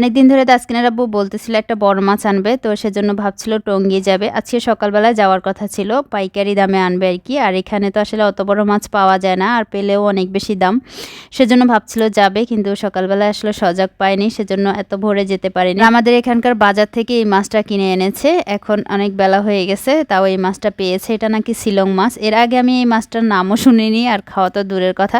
অনেকদিন ধরে তাসকিনের আব্বু বলতেছিল একটা বড় মাছ আনবে, তো সেজন্য ভাবছিল টঙ্গি যাবে। আজকে সকালবেলা যাওয়ার কথা ছিল, পাইকারি দামে আনবে আর কি, আর এখানে তো আসলে অত বড় মাছ পাওয়া যায় না, আর পেলেও অনেক বেশি দাম। সেজন্য ভাবছিল যাবে, কিন্তু সকালবেলা আসলে সজাগ পায়নি, সেজন্য এত ভোরে যেতে পারিনি। আমাদের এখানকার বাজার থেকে এই মাছটা কিনে এনেছে, এখন অনেক বেলা হয়ে গেছে, তাও এই মাছটা পেয়েছে, এটা নাকি শিলং মাছ। এর আগে আমি এই মাছটার নামও শুনিনি, আর খাওয়া তো দূরের কথা।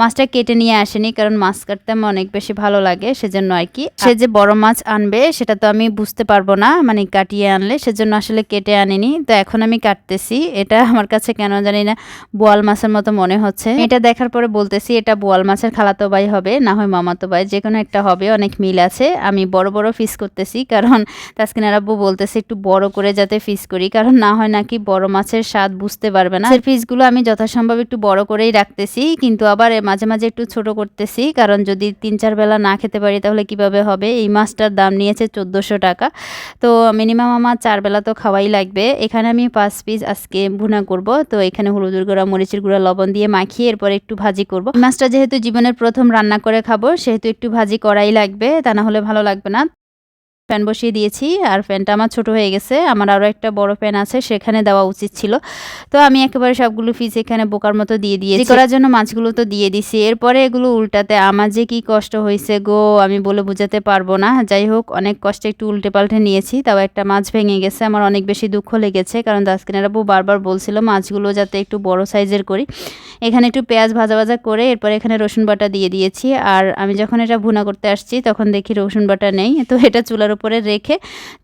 মাছটা কেটে নিয়ে আসেনি, কারণ মাছ কাটতে আমার অনেক বেশি ভালো লাগে, সেজন্য আর কি। সে যে বড় মাছ আনবে, সেটা তো আমি বুঝতে পারব না মানে কাটিয়ে আনলে, সেজন্য আসলে কেটে আনিনি। তো এখন আমি কাটতেছি। এটা আমার কাছে কেন জানি না বোয়াল মাছের মতো মনে হচ্ছে। এটা দেখার পরে বলতেছি, এটা বোয়াল মাছের খালাতো ভাই হবে, না হয় মামাতো ভাই যে কোনো একটা হবে, অনেক মিল আছে। আমি বড় বড় ফিস করতেছি, কারণ তাসকিনার আব্বু বলতেছে, একটু বড় করে যাতে ফিস করি। কারণ না হয় নাকি বড় মাছের স্বাদ বুঝতে পারবে না। ফিসগুলো আমি যথাসম্ভব একটু বড় করেই রাখতেছি, কিন্তু আবার মাঝে মাঝে একটু ছোট করতেছি, কারণ যদি তিন চার বেলা না খেতে পারি, তাহলে কীভাবে হবে? এই মাছটার দাম নিয়েছে চোদ্দোশো টাকা। তো মিনিমাম আমার চারবেলা তো খাওয়াই লাগবে। এখানে আমি পাঁচ পিস আজকে ভুনা করব। তো এখানে হলুদের গুঁড়া, মরিচের গুঁড়া, লবণ দিয়ে মাখিয়ে এরপর একটু ভাজি করব। মাছটা যেহেতু জীবনের প্রথম রান্না করে খাব, সেহেতু একটু ভাজি করাই লাগবে। তা না হলে ভালো লাগবে না। ফ্যান বসিয়ে দিয়েছি আর ফ্যানটা আমার ছোট হয়ে গেছে। আমার আরও একটা বড় ফ্যান আছে, সেখানে দেওয়া উচিত ছিল। তো আমি একেবারে সবগুলো ফিস এখানে বোকার মতো দিয়ে দিয়েছি। করার জন্য মাছগুলো তো দিয়ে দিছি। এরপরে এগুলো উল্টাতে আমার যে কি কষ্ট হয়েছে গো, আমি বলে বোঝাতে পারব না। যাই হোক, অনেক কষ্টে একটু উল্টে পাল্টে নিয়েছি, তাও একটা মাছ ভেঙে গেছে। আমার অনেক বেশি দুঃখ লেগেছে, কারণ দাসকিনার আবু বারবার বলছিল মাছগুলো যাতে একটু বড় সাইজের করি। এখানে একটু পেঁয়াজ ভাজা ভাজা করে এরপরে এখানে রসুন বাটা দিয়ে দিয়েছি। আর আমি যখন এটা ভুনা করতে আসছি, তখন দেখি রসুন বাটা নেই। তো এটা চুলার উপরে রেখে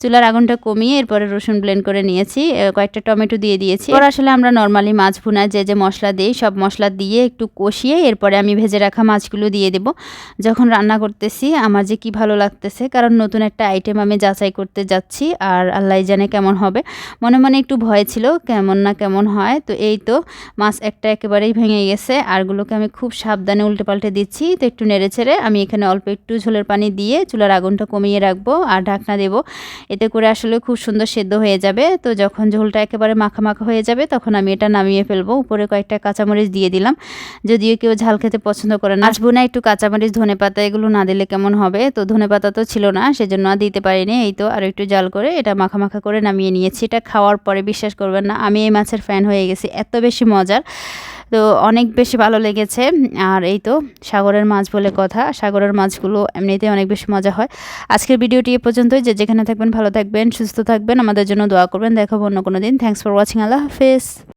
চুলার আগুনটা কমিয়ে এরপরে রসুন ব্লেন্ড করে নিয়েছি। কয়েকটা টমেটো দিয়ে দিয়েছি। এবার আসলে আমরা নর্মালি মাছ ভুনা যে যে মশলা দিই, সব মশলা দিয়ে একটু কষিয়ে এরপরে আমি ভেজে রাখা মাছগুলো দিয়ে দেব। যখন রান্না করতেছি, আমার যে কি ভালো লাগতেছে, কারণ নতুন একটা আইটেম আমি যাচাই করতে যাচ্ছি, আর আল্লাহ জানে কেমন হবে। মনে মনে একটু ভয় ছিল, কেমন না কেমন হয়, তো এই তো মাছ একটা একেবারেই ভেঙে গেছে, আরগুলোকে আমি খুব সাবধানে উল্টে পাল্টে দিচ্ছি, তো একটু নেড়ে ছেড়ে আমি এখানে অল্প একটু ঝোলের পানি দিয়ে চুলার আগুনটা কমিয়ে রাখব, আর ঢাকনা দেব। এতে করে আসলে খুব সুন্দর সেদ্ধ হয়ে যাবে। তো যখন ঝোলটা একেবারে মাখা মাখা হয়ে যাবে, তখন আমি এটা নামিয়ে ফেলব। উপরে কয়েকটা কাঁচামরিচ দিয়ে দিলাম। যদিও কেউ ঝাল খেতে পছন্দ করে না। আসব না একটু কাঁচামরিচ, ধনে পাতা এগুলো না দিলে কেমন হবে? তো ধনে পাতা তো ছিল না, সেজন্য আর দিতে পারিনি। এই তো আর একটু জাল করে এটা মাখা মাখা করে নামিয়ে নিয়েছি। এটা খাওয়ার পরে বিশ্বাস করবেন না, আমি এই মাছের ফ্যান হয়ে গেছি। এত বেশি মজার। তো অনেক বেশি ভালো লেগেছে। আর এই তো সাগরের মাছ বলে কথা। সাগরের মাছগুলো এমনিতেই অনেক বেশি মজা হয়। আজকের ভিডিওটি এ পর্যন্তই। যে যেখানে থাকবেন ভালো থাকবেন, সুস্থ থাকবেন। আমাদের জন্য দোয়া করবেন। দেখাবো অন্য কোনো দিন। থ্যাংকস ফর ওয়াচিং আল্লাহ হাফেজ।